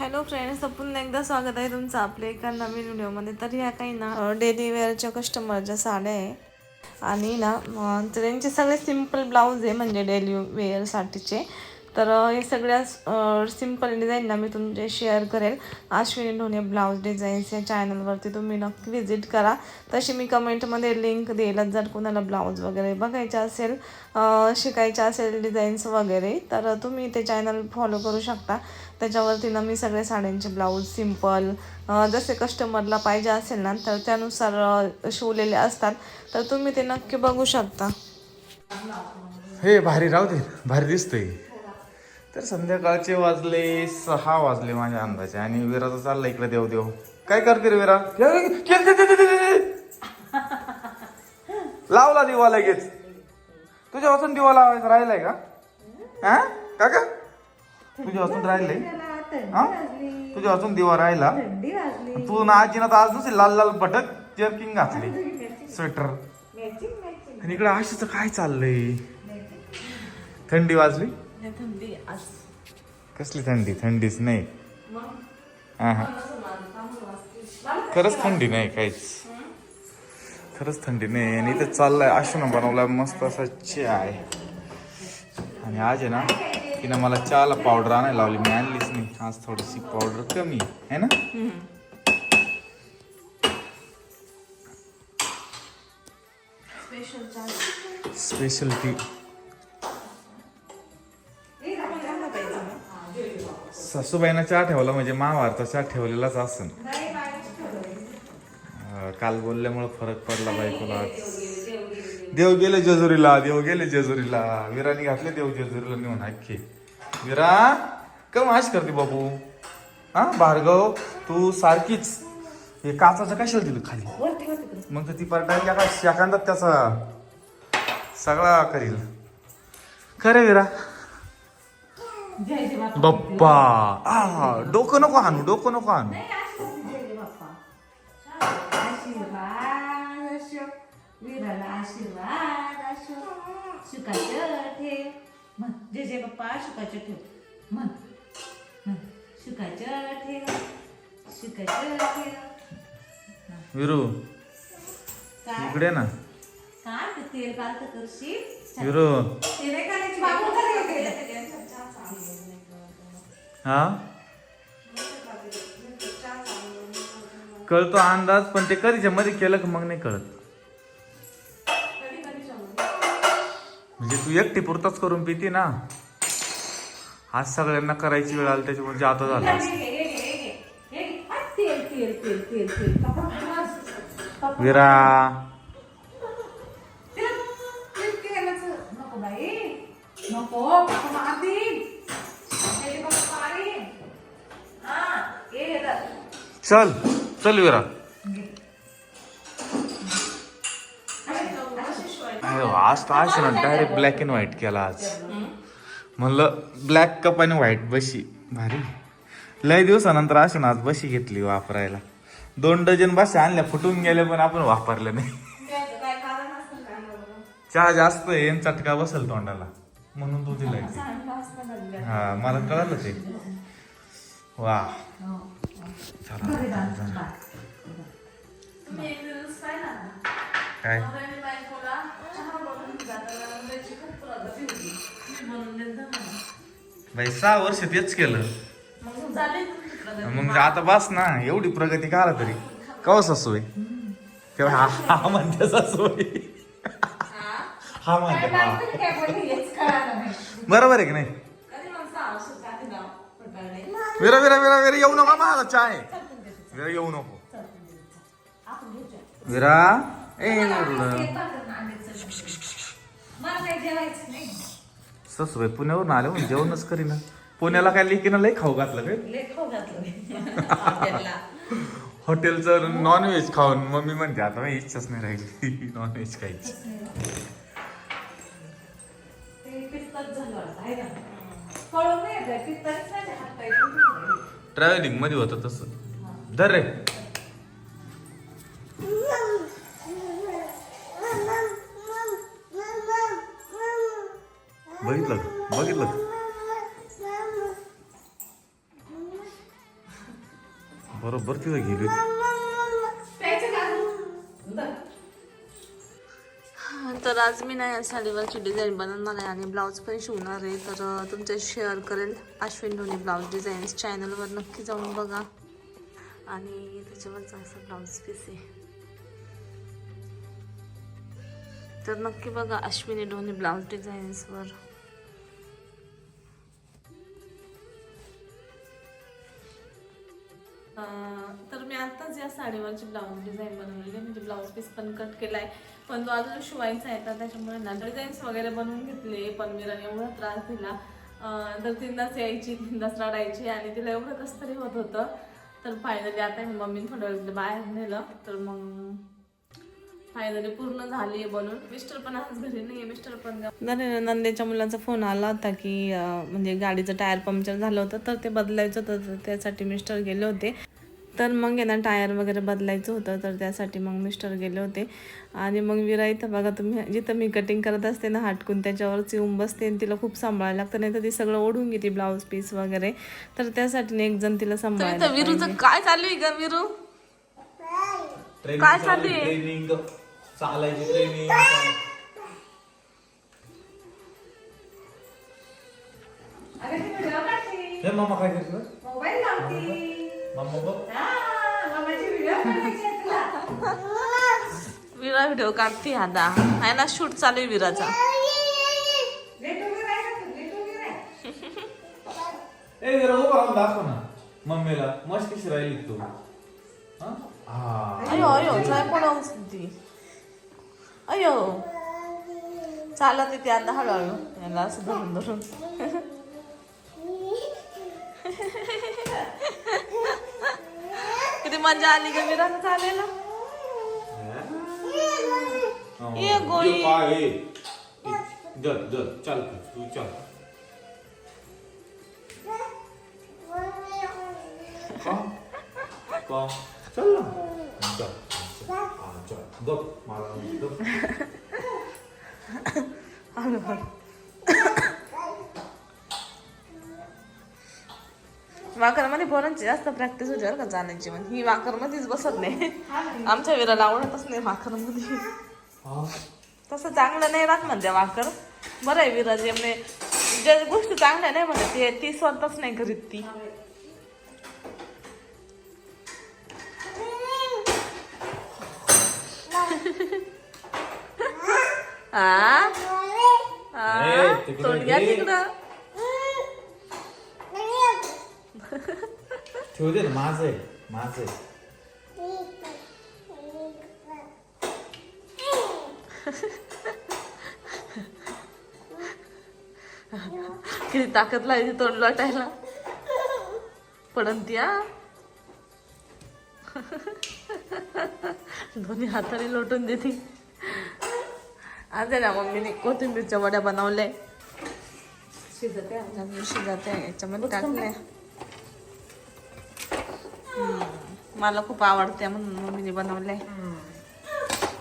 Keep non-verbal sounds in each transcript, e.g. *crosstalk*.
Hello friends तर पुन्हा एकदा स्वागत आहे तुमचं आपल्या एका नवीन व्हिडिओमध्ये. तर ह्या काही ना डेली वेअरच्या कस्टमरच्या साड्या आहे आणि ना त्यांचे सगळे सिंपल ब्लाऊज आहे म्हणजे डेली वेअरसाठीचे तर हे सगळ्या सिंपल डिझाईन ना मी तुमचे शेअर करेल. अश्विनी ढोणे ब्लाऊज डिझाईन्स या चॅनलवरती तुम्ही नक्की व्हिजिट करा. तशी मी कमेंटमध्ये लिंक देईलच जर कोणाला ब्लाऊज वगैरे बघायचे असेल अं, शिकायचे असेल डिझाईन्स वगैरे तर तुम्ही ते चॅनल फॉलो करू शकता. त्याच्यावरती ना मी सगळे साड्यांचे ब्लाऊज सिंपल जसे कस्टमरला पाहिजे असेल ना तर त्यानुसार शिवलेले असतात. तर तुम्ही ते नक्की बघू शकता. हे भारी राहू दे. भारी दिसतंय. तर संध्याकाळचे वाजले सहा वाजले माझ्या अंदाजे आणि विराचं चाललं इकडे देव देव काय करते रे विरा लावला दिवा लगेच. तुझ्या वाचून दिवा लावायचा राहिलाय का? हा? का का तुझ्या वाचून राहिलंय? हा? तुझ्या वाचून दिवा राहिला? तू ना आजीनं तर आज नुसती लाल लाल भटक जर्किंग घातली. स्वेटर आणि इकडे आशीचं काय चाललंय? थंडी वाजली? कसली थंडी? थंडीच नाही. हा हा खरंच थंडी नाही काहीच. खरंच थंडी नाही आणि इथे चाललाय आशुनं बनवलाय मस्त असा चहा आहे. आणि आज आहे ना तिनं मला चहाला पावडर आणायला लावली. मी आणलीच नाही. आज थोडीशी पावडर कमी आहे. ना? स्पेशल टी सासूबाईनं चहा ठेवला म्हणजे महाभारता चहा ठेवलेलाच असन. काल बोलल्यामुळे फरक पडला बायकोला आज देव गेले जेजुरीला देव गेले जेजुरीला. विराने घातले देव जेजुरीला नेऊन अख्खे विरा कम आश करते बाबू. हा भार्गव तू सारखीच. हे काचाचं कशाला दिलं खाली? मग तर ती परटायला का शाकांतात त्याचा सगळा करील. खरे विरा. बाप्पा. आ डोकं नको हाणू डोकं नको आशीर्वाद असो वीराला आशीर्वाद असो. सुखाचं ठेव. म्हण जे जे बाप्पा सुखाचं ठेव. म्हण म्हण. सुखाचं ठेव. सुखाचं ठेव. विरू काय? इकडे ना. काय? ते तेल कालतं करशील? विरू. तेल काढायची बाबू. करे हा? कळतो अंदाज पण ते कधीच्या मध्ये केलं का मग नाही कळत. म्हणजे तू एकटी पुरताच करून पिती ना. आज सगळ्यांना करायची वेळ आली त्याच्यामुळे जाता झाला. विरा. नको चल चल विरा. आज तर आज ना डायरेक्ट ब्लॅक अँड व्हाईट केला आज. म्हणलं ब्लॅक कप आणि व्हाईट बशी. भारी. लय दिवसानंतर असे ना आज बशी घेतली वापरायला. दोन डझन बशी आणल्या फुटून गेल्या पण आपण वापरल्या नाही. चहा जास्त आहे आणि चटका बसल तोंडाला. म्हणून तू दिलाय ते. हा मला कळलं ते. वा. चला चला. काय? बाई सहा वर्ष तेच केलं. मग आता बस ना एवढी प्रगती करा तरी. कवा सासूबाई? तेव्हा हा हा म्हणते सासूबाई. हा म्हणते हा. बरोबर आहे की नाही? विरा विरा विरा विरा येऊ नका मला चाय विरा येऊ नको. विरा ए सासूबाई पुण्यावरून आले म्हणून जेवणच करीना. पुण्याला काय लेकीनं लय खाऊ घातलं काय. हॉटेलचं नॉनव्हेज खाऊन मम्मी म्हणते आता माझी इच्छाच नाही राहिली. नॉनव्हेज खायची. ट्रॅव्हलिंगमध्ये होतं तसं. धर रे. बघितलं बघितलं बरोबर तिथं गेली तर आज मी नाही साडीवरची डिझाईन बनवणार आहे आणि ब्लाऊज पण शिवणार आहे. तर तुमचे शेअर करेल अश्विन धोनी ब्लाऊज डिझाईन्स चॅनलवर नक्की जाऊन बघा. आणि त्याच्यावरचा असा ब्लाऊज पीस आहे. तर नक्की बघा अश्विनी ढोनी ब्लाऊज डिझाईन्सवर तर मी आत्ताच या साडीवरची ब्लाऊज डिझाईन बनवलेली आहे. म्हणजे ब्लाऊज पीस पण कट केलाय. पण तो अजून शिवायचा आहे तर त्याच्यामुळे ना डिझाईन्स वगैरे बनवून घेतले. पण मीराने एवढा त्रास दिला. तर तीनदाच यायची तीनदाच रडायची आणि तिला एवढं कसं तरी होत होतं. तर फायनली आता मी मम्मीने थोड्या म्हणजे वेळ बाहेर नेलं. तर मग फायनली पूर्ण झाली बनून मिस्टर पण आज घरी नाही मिस्टर पण नंदेच्या मुलाचा फोन आला होता की म्हणजे गाडीचं टायर पंक्चर झालं होतं तर ते बदलायचं होतं तर त्यासाठी मिस्टर गेले होते. तर मग आहे ना टायर वगैरे बदलायचं होतं तर त्यासाठी मग मिस्टर गेले होते. आणि मग विरा इथं बघा तुम्ही जिथं मी कटिंग करत असते ना हटकून त्याच्यावरच येऊन बसते आणि तिला खूप सांभाळायला लागतं नाही तर ती सगळं ओढून घेते ब्लाऊज पीस वगैरे. तर त्यासाठी एक जण तिला सांभाळायला विरूचं काय चालू आहे का विरू? काय चालू आहे? चालायची ट्रेनिंग हे मामा काय करतो मोबाईल लावती विरा व्हिडिओ काढते आता. आहे ना शूट चालू आहे विराचा ए उभा राहून दाखव ना. मम्मीला. मस्त कशी राहिली तू. अयो अयो काय पण ती अयो. चालत येते आता हळूहळू. याला असं धरून. *laughs* मजा आली का विराला चालायला ये गोळी. चल तू चल. का चल ना. चल चल. गप मला वाकरमध्ये पोरांची जास्त प्रॅक्टिस होते बरं का चालायची म्हणजे ही वाकरमध्येच बसत नाही. आमच्या विराला आवडतच नाही वाकरमध्ये हा तसं चांगलं नाही राहत म्हणते वाकर बरं आहे विराज म्हणजे ज्या गोष्टी चांगल्या नाही म्हणत ते ती स्वतःच नाही करीत ती. तोंड घ्या. तिकडं. *laughs* ठेवू दे ना माझं आहे माझं आहे. किती ताकद लागली तोंड लोटायला. पडन ती हा. दोन्ही हाताने लोटून देते. आज आहे ना मम्मीने कोथिंबीरच्या वड्या बनवल्या. शिजत आहे. शिजत आहे याच्यामध्ये टाकले मला खूप आवडते म्हणून मम्मीने बनवलंय.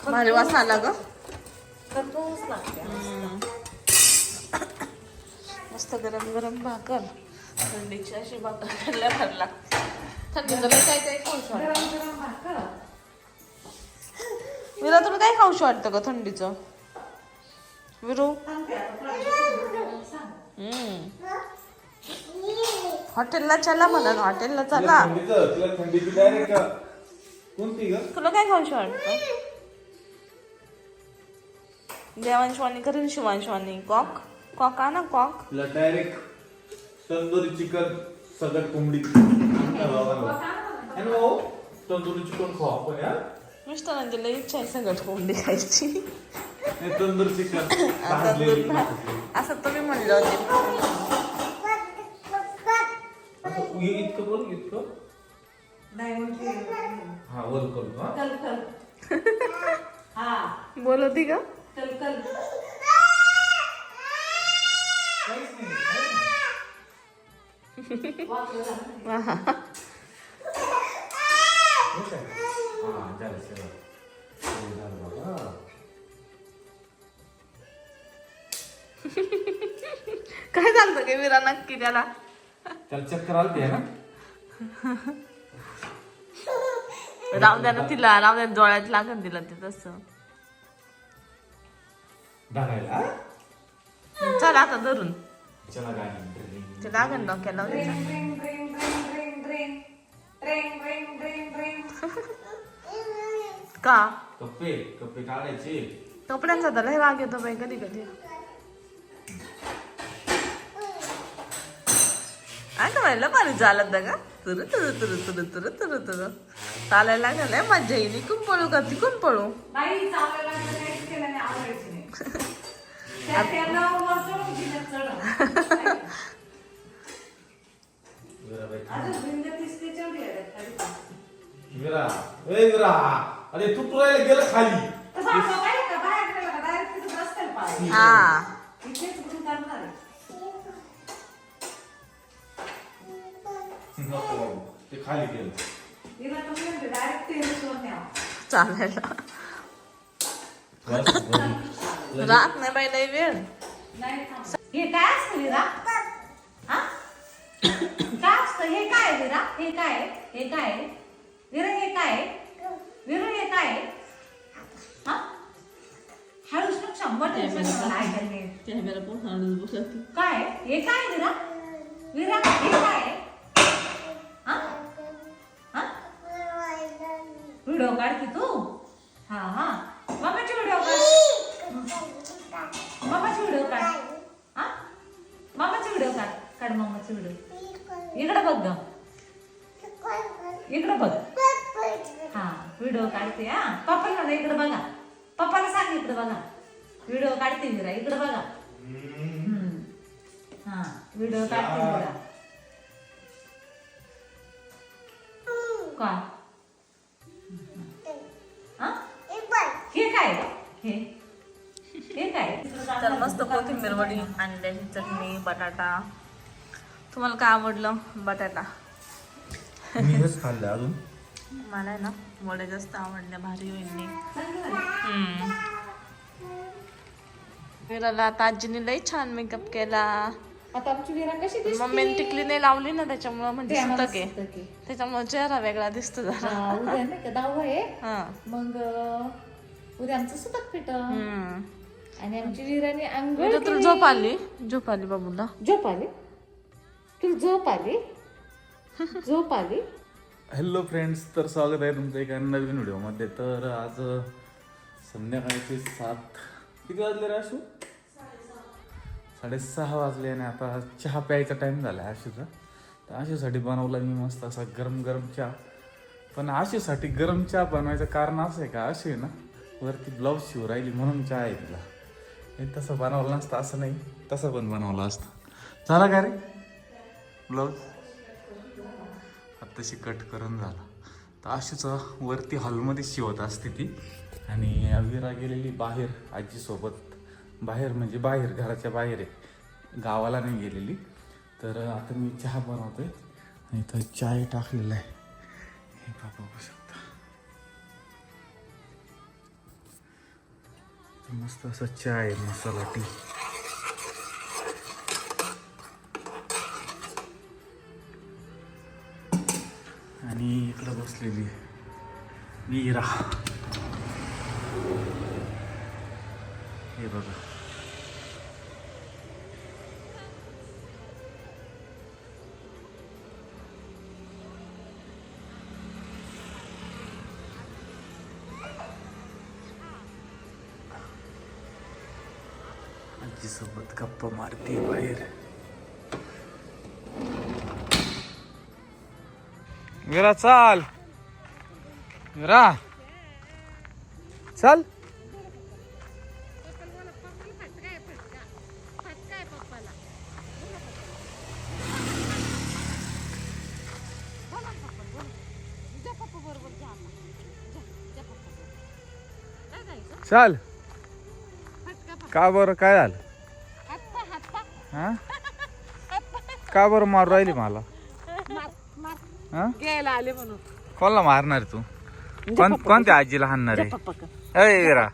भारी वास आला ग. मस्त गरम गरम भाकर. थंडीची अशी भाकर खाल्ल्या भारी लागते. थंडीचं लय काय गरम भाकर. विरा तुला काय खाऊशी वाटतं ग थंडीचं? विरू सांगते आता तुला सांग हम्म. हॉटेलला चला म्हणा हॉटेलला चला. तिला थंडीचं डायरेक्ट कोणती ग? तुला काय खाऊशी वाटतं? देवांशवाणी करेल शिवांशवाणी. कॉक? कॉक आ ना कॉक. तिला डायरेक्ट तंदुरी चिकन सगळ्यात कोंबडी. तंदुरी चिकन खाऊ आपण यार मिस्टरांची लई इच्छा आहे सगळं कोंबडी खायची. तंदूर चिकन. *laughs* असं तुम्ही म्हणलं होते. इतकं बोल इतकं नाही म्हणजे हा वर करू हा कल कल हा बोलवती का कल कल काहीच नाही, काहीच नाही. वापरू लागलं. हा. हो काय? हा, झालं, सगळं. हो, झालं बाबा. काय चालतं काय विरा नक्की त्याला चल चेक करा लेते हैं ना? राहू द्या ना तिला राहू द्या डोळ्यात लागण दिलं ते तसं. धरायला चल आता धरून. चला लागण डोक्याला का? कप्पे कप्पे काढायचे. कपड्यांचा तर लय राग येतो बाई कधी कधी ऐका मला पाणी चालत का तुरु तुरु तुरु तुरु तुरु तुरु तुरु. चालायला लागलं मजा येईल इकून पळू का? तिकून पळू? बाई चालायला लागलं काहीच केलं नाही खाली केलं. नाही बाई वेळ. हे काय असतं हे? काय हे काय हे काय हे काय विर हे काय विर हे काय हळूच मग शंभर काय? हे काय विरा विरा हे काय काढ की तू? हा हा. मम्माची व्हिडिओ काढ. मम्माची व्हिडिओ काढ. हा? मम्माची व्हिडिओ काढ. काढ मम्माची व्हिडिओ इकडे बघ ग. इकडे बघ. हा व्हिडिओ काढते हा. पप्पाला म्हणा इकडे बघा. पप्पाला सांग इकडे बघा. व्हिडिओ काढते जरा इकडे बघा. हा व्हिडिओ काढते जरा काय हे. हे काय? तर मस्त कोथिंबीर वडी अंड्याची चटणी बटाटा. तुम्हाला काय आवडलं बटाटा? मी हेच खाल्लं अजून. मला आहे ना वड्या जास्त आवडल्या भारी होईल. हम्म. विराला आता आजीने लई छान मेकअप केला. आता आमची विरा कशी दिसते? मम्मीने टिकली नाही लावली ना त्याच्यामुळं म्हणजे सुतक आहे. त्याच्यामुळे चेहरा वेगळा दिसतो जरा. हा, उद्या नाही का? दहावा आहे. हा. मग उद्या आमचं सुतक पिट हम्म. आणि आमची विराने विरा तुला झोप आली? झोप आली बाबूला. झोप आली? तुला झोप आली? *laughs* झोप आली? हॅलो फ्रेंड्स तर स्वागत आहे तुमचं एका नवीन व्हिडिओमध्ये. तर आज संध्याकाळचे सात किती वाजले रे आशू? साडेसहा वाजले आणि आता चहा प्यायचा टाईम झाला आहे आशूचा. तर आशूसाठी बनवला मी मस्त असा गरम गरम चहा. पण आशूसाठी गरम चहा बनवायचं कारण असं आहे का? आशू आहे ना? वरती ब्लाऊज शिव राहिली म्हणून चहा आहे तिला. हे तसं बनवलं नसतं असं नाही. तसं पण बनवलं असतं. झाला का रे? ब्लाऊज आत्ताशी कट करून झाला. तर अशीच वरती हॉलमध्ये शिवत असते ती. आणि अविरा गेलेली बाहेर आजीसोबत. बाहेर म्हणजे बाहेर घराच्या बाहेर आहे. गावाला नाही गेलेली. तर आता मी चहा बनवतोय. आणि इथं चाय टाकलेला आहे. हे बाबा मस्त असा चाय मसाला टी आणि इकडं बसलेली वीरा. हे बघा. गप्पा मारते बाहेर वीरा चाल वीरा चल चल का बरं काय झालं हा? का बरं मारू राहिली मला? हा? घ्यायला आले म्हणून. कोणाला मारणार तू? कोण कोणत्या आजीला हाणणार आहे? अय विरा.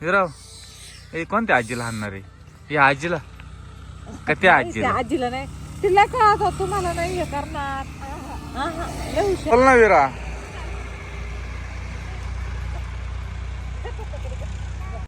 विरा ए कोणत्या आजीला हाणणार आहे? या आजीला? का त्या आजीला? आजीला नाही. तिला कळत तुम्हाला नाही हे करणार. बोल ना विरा.